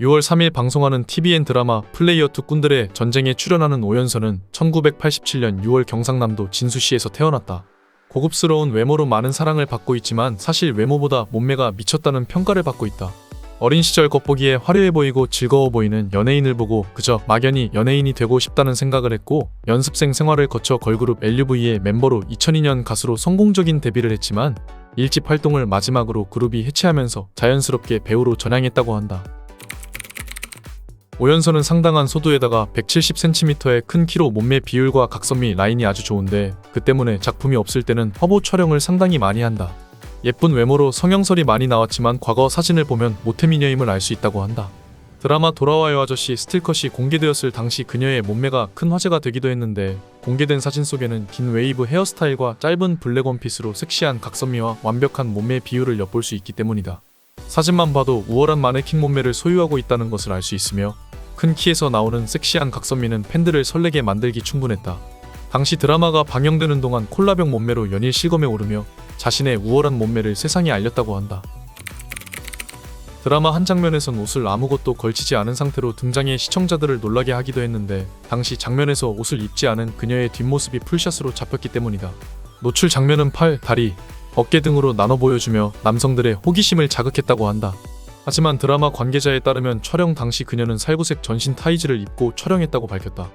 6월 3일 방송하는 TVN 드라마 플레이어 투 꾼들의 전쟁에 출연하는 오연서는 1987년 6월 경상남도 진수시에서 태어났다. 고급스러운 외모로 많은 사랑을 받고 있지만 사실 외모보다 몸매가 미쳤다는 평가를 받고 있다. 어린 시절 겉보기에 화려해 보이고 즐거워 보이는 연예인을 보고 그저 막연히 연예인이 되고 싶다는 생각을 했고 연습생 생활을 거쳐 걸그룹 LUV의 멤버로 2002년 가수로 성공적인 데뷔를 했지만 일집 활동을 마지막으로 그룹이 해체하면서 자연스럽게 배우로 전향했다고 한다. 오연서는 상당한 소두에다가 170cm의 큰 키로 몸매 비율과 각선미 라인이 아주 좋은데 그 때문에 작품이 없을 때는 화보 촬영을 상당히 많이 한다. 예쁜 외모로 성형설이 많이 나왔지만 과거 사진을 보면 모태미녀임을 알 수 있다고 한다. 드라마 돌아와요 아저씨 스틸컷이 공개되었을 당시 그녀의 몸매가 큰 화제가 되기도 했는데 공개된 사진 속에는 긴 웨이브 헤어스타일과 짧은 블랙 원피스로 섹시한 각선미와 완벽한 몸매 비율을 엿볼 수 있기 때문이다. 사진만 봐도 우월한 마네킹 몸매를 소유하고 있다는 것을 알 수 있으며 큰 키에서 나오는 섹시한 각선미는 팬들을 설레게 만들기 충분했다. 당시 드라마가 방영되는 동안 콜라병 몸매로 연일 실검에 오르며 자신의 우월한 몸매를 세상에 알렸다고 한다. 드라마 한 장면에선 옷을 아무것도 걸치지 않은 상태로 등장해 시청자들을 놀라게 하기도 했는데 당시 장면에서 옷을 입지 않은 그녀의 뒷모습이 풀샷으로 잡혔기 때문이다. 노출 장면은 팔, 다리, 어깨 등으로 나눠 보여주며 남성들의 호기심을 자극했다고 한다. 하지만 드라마 관계자에 따르면 촬영 당시 그녀는 살구색 전신 타이즈를 입고 촬영했다고 밝혔다.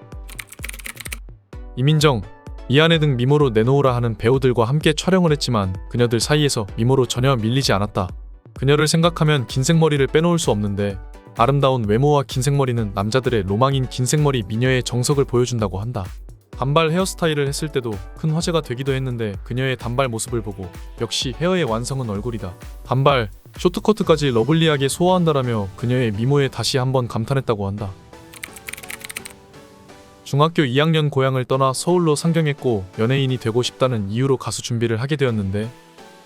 이민정, 이한혜 등 미모로 내놓으라 하는 배우들과 함께 촬영을 했지만 그녀들 사이에서 미모로 전혀 밀리지 않았다. 그녀를 생각하면 긴 생머리를 빼놓을 수 없는데 아름다운 외모와 긴 생머리는 남자들의 로망인 긴 생머리 미녀의 정석을 보여준다고 한다. 단발 헤어스타일을 했을 때도 큰 화제가 되기도 했는데 그녀의 단발 모습을 보고 역시 헤어의 완성은 얼굴이다. 단발, 쇼트커트까지 러블리하게 소화한다라며 그녀의 미모에 다시 한번 감탄했다고 한다. 중학교 2학년 고향을 떠나 서울로 상경했고 연예인이 되고 싶다는 이유로 가수 준비를 하게 되었는데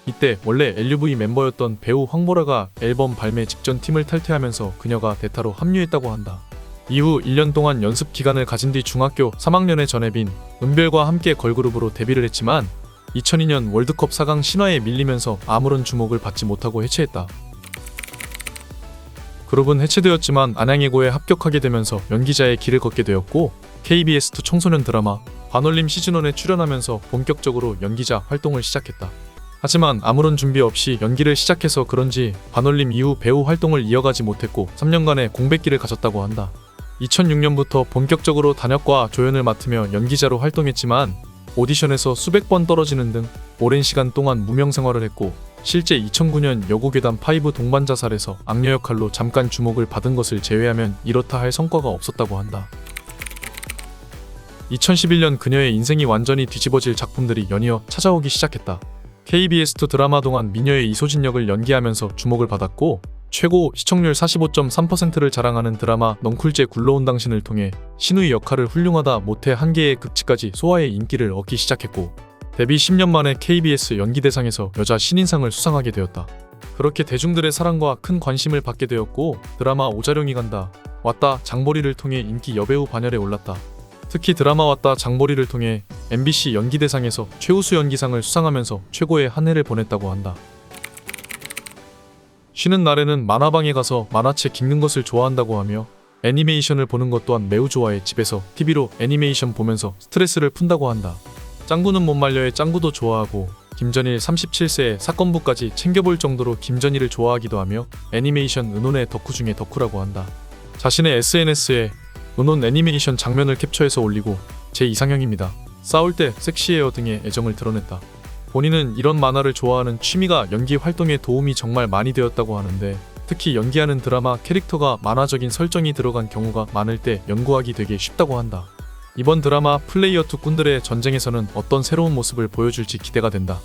이때 원래 LUV 멤버였던 배우 황보라가 앨범 발매 직전 팀을 탈퇴하면서 그녀가 대타로 합류했다고 한다. 이후 1년 동안 연습 기간을 가진 뒤 중학교 3학년의 전혜빈, 은별과 함께 걸그룹으로 데뷔를 했지만 2002년 월드컵 4강 신화에 밀리면서 아무런 주목을 받지 못하고 해체했다. 그룹은 해체되었지만 안양예고에 합격하게 되면서 연기자의 길을 걷게 되었고 KBS2 청소년 드라마 반올림 시즌1에 출연하면서 본격적으로 연기자 활동을 시작했다. 하지만 아무런 준비 없이 연기를 시작해서 그런지 반올림 이후 배우 활동을 이어가지 못했고 3년간의 공백기를 가졌다고 한다. 2006년부터 본격적으로 단역과 조연을 맡으며 연기자로 활동했지만 오디션에서 수백 번 떨어지는 등 오랜 시간 동안 무명 생활을 했고 실제 2009년 여고괴담 5 동반 자살에서 악녀 역할로 잠깐 주목을 받은 것을 제외하면 이렇다 할 성과가 없었다고 한다. 2011년 그녀의 인생이 완전히 뒤집어질 작품들이 연이어 찾아오기 시작했다. KBS2 드라마 동안 미녀의 이소진 역을 연기하면서 주목을 받았고 최고 시청률 45.3%를 자랑하는 드라마 넝쿨제 굴러온 당신을 통해 신우의 역할을 훌륭하다 못해 한 개의 극치까지 소화의 인기를 얻기 시작했고 데뷔 10년 만에 KBS 연기대상에서 여자 신인상을 수상하게 되었다. 그렇게 대중들의 사랑과 큰 관심을 받게 되었고 드라마 오자룡이 간다 왔다 장보리를 통해 인기 여배우 반열에 올랐다. 특히 드라마 왔다 장보리를 통해 MBC 연기대상에서 최우수 연기상을 수상하면서 최고의 한 해를 보냈다고 한다. 쉬는 날에는 만화방에 가서 만화책 읽는 것을 좋아한다고 하며 애니메이션을 보는 것 또한 매우 좋아해 집에서 TV로 애니메이션 보면서 스트레스를 푼다고 한다. 짱구는 못 말려의 짱구도 좋아하고 김전일 37세의 사건부까지 챙겨볼 정도로 김전일을 좋아하기도 하며 애니메이션 은혼의 덕후 중에 덕후라고 한다. 자신의 SNS에 은혼 애니메이션 장면을 캡처해서 올리고 제 이상형입니다. 싸울 때 섹시해요 등의 애정을 드러냈다. 본인은 이런 만화를 좋아하는 취미가 연기 활동에 도움이 정말 많이 되었다고 하는데 특히 연기하는 드라마 캐릭터가 만화적인 설정이 들어간 경우가 많을 때 연구하기 되게 쉽다고 한다. 이번 드라마 플레이어 투 꾼들의 전쟁에서는 어떤 새로운 모습을 보여줄지 기대가 된다.